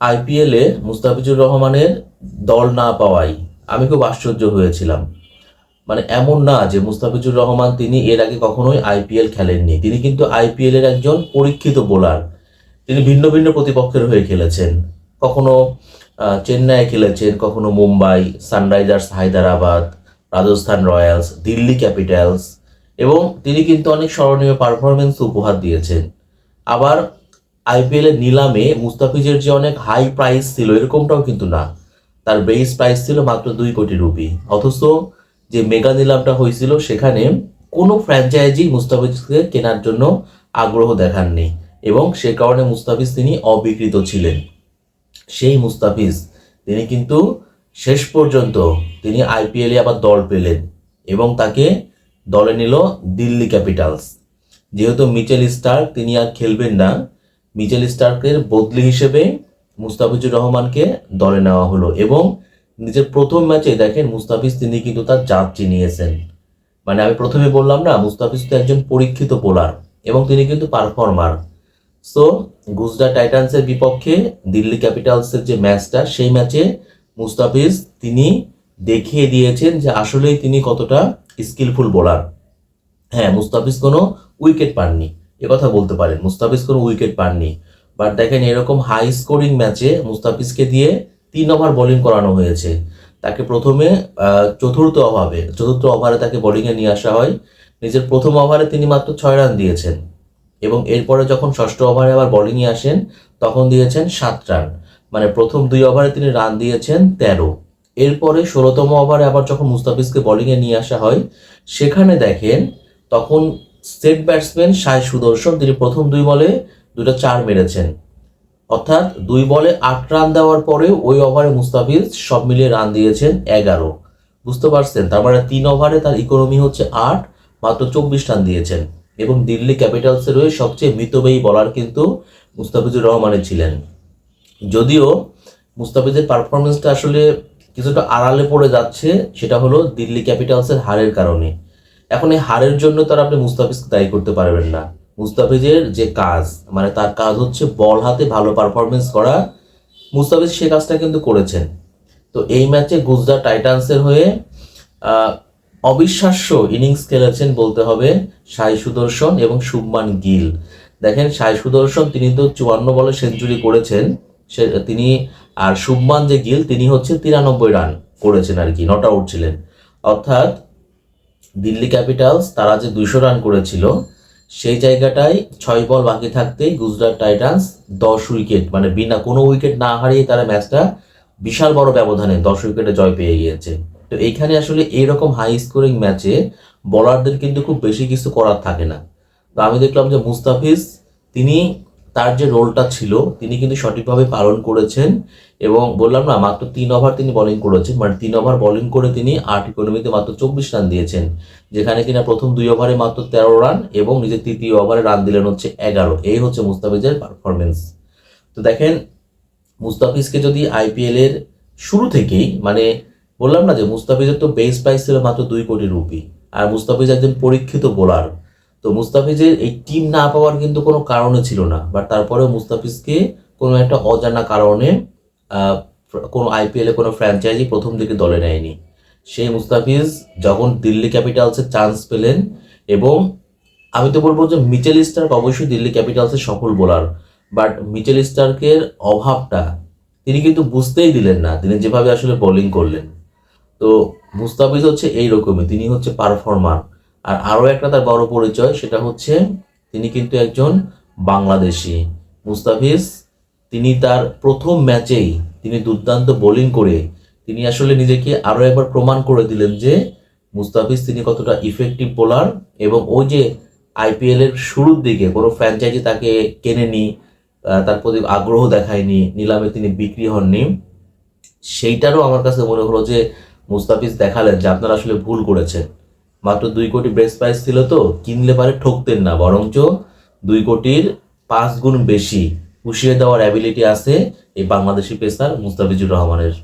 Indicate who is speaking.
Speaker 1: আইপিএলে মুস্তাফিজুর রহমানের দল না পাওয়াই আমি খুব আশ্চর্য হয়েছিলাম। মানে এমন না যে মুস্তাফিজুর রহমান তিনি এর আগে কখনোই আইপিএল খেলেননি। তিনি কিন্তু আইপিএল এর একজন পরীক্ষিত বোলার। তিনি ভিন্ন ভিন্ন প্রতিপক্ষের হয়ে খেলেছেন। কখনো চেন্নাইয়ে খেলেছেন, কখনো Mumbai, Sunrisers, Hyderabad, Rajasthan Royals, Delhi Capitals এবং তিনি কিন্তু অনেক স্মরণীয় পারফরমেন্স উপহার দিয়েছেন। আবার আইপিএল এর নিলামে মুস্তাফিজের যে অনেক হাই প্রাইস ছিল, এরকমটাও কিন্তু না। তার বেস প্রাইস ছিল মাত্র দুই কোটি রুপি। অথচ যে মেগা নিলামটা হয়েছিল, সেখানে কোনো ফ্র্যাঞ্চাইজি মুস্তাফিজকে কেনার জন্য আগ্রহ দেখাননি এবং সে কারণে মুস্তাফিজ তিনি অবিকৃত ছিলেন। সেই মুস্তাফিজ, তিনি কিন্তু শেষ পর্যন্ত তিনি আইপিএলে আবার দল পেলেন এবং তাকে দলে নিল দিল্লি ক্যাপিটালস। যেহেতু মিচেল স্টার্ক, তিনি আর খেলবেন না মিচেল স্টার্কের বদলি হিসেবে মুস্তাফিজুর রহমানকে দলে নেওয়া হলো এবং নিজের প্রথম ম্যাচে দেখেন মুস্তাফিজ তিনি কিন্তু তার জাত চিনিয়েছেন। মানে আমি প্রথমে বললাম না, মুস্তাফিজ তো একজন পরীক্ষিত বোলার এবং তিনি কিন্তু পারফর্মার। সো, গুজরাট টাইটান্সের বিপক্ষে দিল্লি ক্যাপিটালসের যে ম্যাচটা, সেই ম্যাচে মুস্তাফিজ তিনি দেখিয়ে দিয়েছেন যে আসলেই তিনি কতটা স্কিলফুল বোলার। হ্যাঁ মুস্তাফিজ কোনো উইকেট পাননি। কথা বলতে পারেন। মুস্তাফিজ কোনো উইকেট পাননি। বাট দেখেন, এরকম হাই স্কোরিং ম্যাচে মুস্তাফিজকে দিয়ে তিন ওভার বোলিং করানো হয়েছে। তাকে প্রথমে চতুর্থ ওভারে চতুর্থ ওভারে তাকে বোলিংয়ে নিয়ে আসা হয়। নিজের প্রথম ওভারে তিনি মাত্র ছয় রান দিয়েছেন। এবং এরপরে যখন ষষ্ঠ ওভারে আবার বোলিংয়ে আসেন, তখন দিয়েছেন সাত রান মানে প্রথম দুই ওভারে তিনি রান দিয়েছেন তেরো। এরপরে ষোলোতম ওভারে আবার যখন মুস্তাফিজকে বোলিংয়ে নিয়ে আসা হয়, সেখানে দেখেন, তখন স্টেট ব্যাটসম্যান সাই সুদর্শন, তিনি প্রথম দুই বলে দুটো চার মেরেছেন। অর্থাৎ দুই বলে আট রান দেওয়ার পরে ওই ওভারে মুস্তাফিজ সব মিলিয়ে রান দিয়েছেন এগারো। বুঝতে পারছেন? তার মানে তিন ওভারে তার ইকোনমি হচ্ছে আট, মাত্র চব্বিশ রান দিয়েছেন। এবং দিল্লি ক্যাপিটালসের হয়ে সবচেয়ে মিতব্যয়ী বলার কিন্তু মুস্তাফিজুর রহমানের ছিলেন। যদিও মুস্তাফিজের পারফরমেন্সটা আসলে কিছুটা আড়ালে পড়ে যাচ্ছে, সেটা হলো দিল্লি ক্যাপিটালসের হারের কারণে। এখন এই হারের জন্য তারা আপনি মুস্তাফিজকে দায়ী করতে পারবেন না। মুস্তাফিজের যে কাজ মানে তার কাজ হচ্ছে বল হাতে ভালো পারফরমেন্স করা। মুস্তাফিজ সে কাজটা কিন্তু করেছেন। তো এই ম্যাচে গুজরাট টাইটান্সের হয়ে অবিশ্বাস্য ইনিংস খেলেছেন বলতে হবে সাই সুদর্শন এবং শুভমান গিল। দেখেন সাই সুদর্শন, তিনি তো চুয়ান্ন বলে সেঞ্চুরি করেছেন। সে, তিনি আর শুভমান যে গিল, তিনি হচ্ছে তিরানব্বই রান করেছেন আর কি নট আউট ছিলেন। অর্থাৎ দিল্লি ক্যাপিটালস, তারা যে দুইশো রান করেছিল, সেই জায়গাটায় ছয় বল বাকি থাকতেই গুজরাট টাইটান্স দশ উইকেট মানে বিনা কোনো উইকেট না হারিয়ে তারা ম্যাচটা বিশাল বড় ব্যবধানে দশ উইকেটে জয় পেয়ে গিয়েছে। তো এইখানে আসলে এইরকম হাই স্কোরিং ম্যাচে বলারদের কিন্তু খুব বেশি কিছু করার থাকে না। তো আমি দেখলাম যে মুস্তাফিজ, তিনি তার যে রোলটা ছিল, তিনি কিন্তু সঠিকভাবে পালন করেছেন এবং বললাম না, মাত্র তিন ওভার তিনি বোলিং করেছেন মানে তিন ওভার বোলিং করে তিনি আট ইকোনমিতে মাত্র চব্বিশ রান দিয়েছেন, যেখানে কিনা প্রথম দুই ওভারে মাত্র তেরো রান এবং নিজের তৃতীয় ওভারে রান দিলেন হচ্ছে এগারো। এই হচ্ছে মুস্তাফিজের পারফরমেন্স তো দেখেন, মুস্তাফিজকে যদি আইপিএল এর শুরু থেকেই মানে বললাম না যে মুস্তাফিজের তো বেস প্রাইস ছিল মাত্র দুই কোটি রুপি আর মুস্তাফিজ একজন পরীক্ষিত বোলার তো মুস্তাফিজের এই টিম না পাওয়ার কিন্তু কোনো কারণে ছিল না। বাট তারপরে মুস্তাফিজকে কোনো একটা অজানা কারণে কোনো আইপিএলে কোনো ফ্র্যাঞ্চাইজি প্রথম দিকে দলে নেয়নি। সেই মুস্তাফিজ যখন দিল্লি ক্যাপিটালসের চান্স পেলেন এবং আমি তো বলব যে মিচেল স্টার্ক অবশ্যই দিল্লি ক্যাপিটালসের সফল বোলার বাট মিচেল স্টার্কের অভাবটা তিনি কিন্তু বুঝতেই দিলেন না, তিনি যেভাবে আসলে বোলিং করলেন। তো মুস্তাফিজ হচ্ছে এই রকমই, তিনি হচ্ছে পারফর্মার আর আরও একটা তার বড় পরিচয়, সেটা হচ্ছে তিনি কিন্তু একজন বাংলাদেশি। মুস্তাফিজ, তিনি তার প্রথম ম্যাচেই তিনি দুর্দান্ত বোলিং করে তিনি আসলে নিজেকে আরও একবার প্রমাণ করে দিলেন যে মুস্তাফিজ তিনি কতটা ইফেক্টিভ বোলার এবং ওই যে আইপিএল এর শুরুর দিকে কোনো ফ্র্যাঞ্চাইজি তাকে কেনেনি তার প্রতি আগ্রহ দেখায়নি, নিলামে তিনি বিক্রি হননি। সেইটারও আমার কাছে মনে হলো যে মুস্তাফিজ দেখালেন যে আপনারা আসলে ভুল করেছেন। মাত্র দুই কোটি ব্রেস প্রাইস ছিল তো, কিনলে পারে ঠকতেন না, বরঞ্চ দুই কোটির পাঁচ গুণ বেশি পুষিয়ে দেওয়ার অ্যাবিলিটি আছে এই বাংলাদেশি পেসার মুস্তাফিজুর রহমানের।